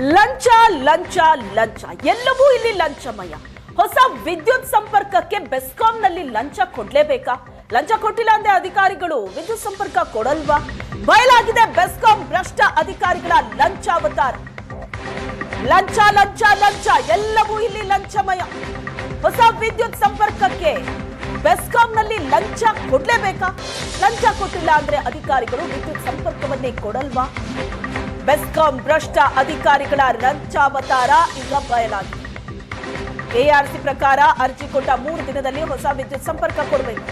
ಲಂಚ ಲಂಚ ಲಂಚ. ಎಲ್ಲವೂ ಇಲ್ಲಿ ಲಂಚಮಯ. ಹೊಸ ವಿದ್ಯುತ್ ಸಂಪರ್ಕಕ್ಕೆ ಬೆಸ್ಕಾಂನಲ್ಲಿ ಲಂಚ ಕೊಡ್ಲೇಬೇಕಾ? ಲಂಚ ಕೊಟ್ಟಿಲ್ಲ ಅಂದ್ರೆ ಅಧಿಕಾರಿಗಳು ವಿದ್ಯುತ್ ಸಂಪರ್ಕ ಕೊಡಲ್ವಾ? ಬಯಲಾಗಿದೆ ಬೆಸ್ಕಾಂ ಭ್ರಷ್ಟ ಅಧಿಕಾರಿಗಳ ಲಂಚ ಅವತಾರ. ಲಂಚ ಲಂಚ ಲಂಚ. ಎಲ್ಲವೂ ಇಲ್ಲಿ ಲಂಚಮಯ. ಹೊಸ ವಿದ್ಯುತ್ ಸಂಪರ್ಕಕ್ಕೆ ಬೆಸ್ಕಾಂನಲ್ಲಿ ಲಂಚ ಕೊಡ್ಲೇಬೇಕಾ? ಲಂಚ ಕೊಟ್ಟಿಲ್ಲ ಅಂದ್ರೆ ಅಧಿಕಾರಿಗಳು ವಿದ್ಯುತ್ ಸಂಪರ್ಕವನ್ನೇ ಕೊಡಲ್ವಾ? ಬೆಸ್ಕಾಂ ಭ್ರಷ್ಟ ಅಧಿಕಾರಿಗಳ ರಂಚಾವತಾರ ಈಗ ಬಯಲಾಗಿದೆ ಎಆರ್ಸಿ ಪ್ರಕಾರ ಅರ್ಜಿ ಕೊಟ್ಟ ಮೂರು ದಿನದಲ್ಲಿ ಹೊಸ ವಿದ್ಯುತ್ ಸಂಪರ್ಕ ಕೊಡಬೇಕು.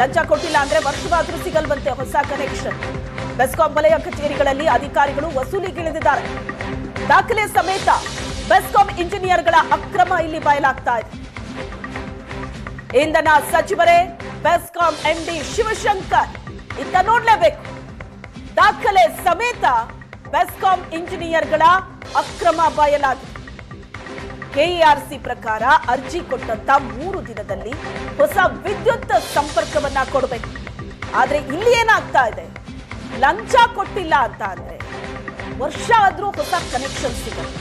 ಲಂಚ ಕೊಟ್ಟಿಲ್ಲ ಅಂದ್ರೆ ವರ್ಷವಾದರೂ ಸಿಗಲ್ವಂತೆ ಹೊಸ ಕನೆಕ್ಷನ್ ಬೆಸ್ಕಾಂ ವಲಯ ಕಚೇರಿಗಳಲ್ಲಿ ಅಧಿಕಾರಿಗಳು ವಸೂಲಿಗಿಳಿದಿದ್ದಾರೆ. ದಾಖಲೆ ಸಮೇತ ಬೆಸ್ಕಾಂ ಇಂಜಿನಿಯರ್ಗಳ ಅಕ್ರಮ ಇಲ್ಲಿ ಬಯಲಾಗ್ತಾ ಇದೆ. ಇಂಧನ ಸಚಿವರೇ, ಬೆಸ್ಕಾಂ ಎಂಡಿ ಶಿವಶಂಕರ್, ಇತ್ತ ನೋಡ್ಲೇಬೇಕು. ದಾಖಲೆ ಸಮೇತ ಬೆಸ್ಕಾಂ ಇಂಜಿನಿಯರ್ಗಳ ಅಕ್ರಮ ಬಯಲಾಗಿದೆ ಕೆಇಆರ್ಸಿ ಪ್ರಕಾರ ಅರ್ಜಿ ಕೊಟ್ಟಂತ ಮೂರು ದಿನದಲ್ಲಿ ಹೊಸ ವಿದ್ಯುತ್ ಸಂಪರ್ಕವನ್ನ ಕೊಡಬೇಕು. ಆದ್ರೆ ಇಲ್ಲಿ ಏನಾಗ್ತಾ ಇದೆ? ಲಂಚ ಕೊಟ್ಟಿಲ್ಲ ಅಂತ ಅಂದ್ರೆ ವರ್ಷ ಆದ್ರೂ ಹೊಸ ಕನೆಕ್ಷನ್ ಸಿಗುತ್ತೆ.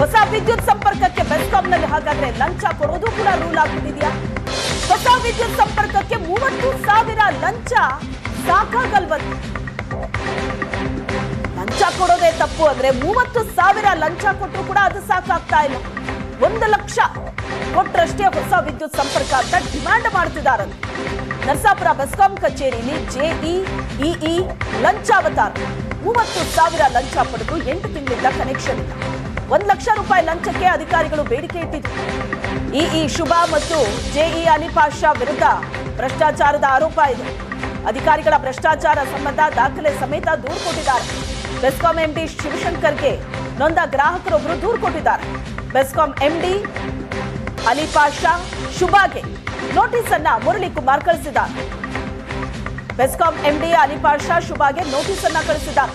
ಹೊಸ ವಿದ್ಯುತ್ ಸಂಪರ್ಕಕ್ಕೆ ಬೆಸ್ಕಾಂನಲ್ಲಿ ಹಾಗಾದ್ರೆ ಲಂಚ ಕೊಡೋದು ಕೂಡ ರೂಲ್ ಆಗ್ಬಿಟ್ಟಿದ್ಯಾ? ಹೊಸ ವಿದ್ಯುತ್ ಸಂಪರ್ಕಕ್ಕೆ ಮೂವತ್ತು ಸಾವಿರ ಲಂಚ ಸಾಕಾಗಲ್ವಂತೆ ಲಂಚ ಕೊಡೋದೇ ತಪ್ಪು ಅಂದ್ರೆ ಮೂವತ್ತು ಸಾವಿರ ಲಂಚ ಕೊಟ್ಟರು ಕೂಡ ಅದು ಸಾಕಾಗ್ತಾ ಇಲ್ಲ. ಒಂದು ಲಕ್ಷ ಕೊಟ್ಟರಷ್ಟೇ ಹೊಸ ವಿದ್ಯುತ್ ಸಂಪರ್ಕ ಅಂತ ಡಿಮ್ಯಾಂಡ್ ಮಾಡ್ತಿದಾರಂತೆ ನರಸಾಪುರ ಬೆಸ್ಕಾಂ ಕಚೇರಿಯಲ್ಲಿ ಜೆಇ ಇಇ ಲಂಚಾವತಾರ. ಮೂವತ್ತು ಸಾವಿರ ಲಂಚ ಪಡೆದು ಎಂಟು ತಿಂಗಳಿಂದ ಕನೆಕ್ಷನ್ ಇಲ್ಲ. ಒಂದು ಲಕ್ಷ ರೂಪಾಯಿ ಲಂಚಕ್ಕೆ ಅಧಿಕಾರಿಗಳು ಬೇಡಿಕೆ ಇಟ್ಟಿದ್ರು. ಇಇ ಶುಭಾ ಮತ್ತು ಜೆಇ ಅನಿಪಾಷಾ ವಿರುದ್ಧ ಭ್ರಷ್ಟಾಚಾರದ ಆರೋಪ ಇದೆ. ಅಧಿಕಾರಿಗಳ ಭ್ರಷ್ಟಾಚಾರ ಸಂಬಂಧ ದಾಖಲೆ ಸಮೇತ ದೂರು ಕೊಟ್ಟಿದ್ದಾರೆ. ಬೆಸ್ಕಾಂ ಎಂಡಿ ಶಿವಶಂಕರ್ಗೆ ನೊಂದ ಗ್ರಾಹಕರೊಬ್ಬರು ದೂರು ಕೊಟ್ಟಿದ್ದಾರೆ. ಬೆಸ್ಕಾಂ ಎಂಡಿ ಅಲಿಪಾಷಾ ಶುಭಾಗೆ ನೋಟಿಸ್ ಅನ್ನ ಮುರಳಿ ಕುಮಾರ್ ಕಳಿಸಿದ್ದಾರೆ. ಬೆಸ್ಕಾಂ ಎಂಡಿ ಅಲಿಪಾಷಾ ಶುಭಾಗೆ ನೋಟಿಸ್ ಅನ್ನ ಕಳಿಸಿದ್ದಾರೆ.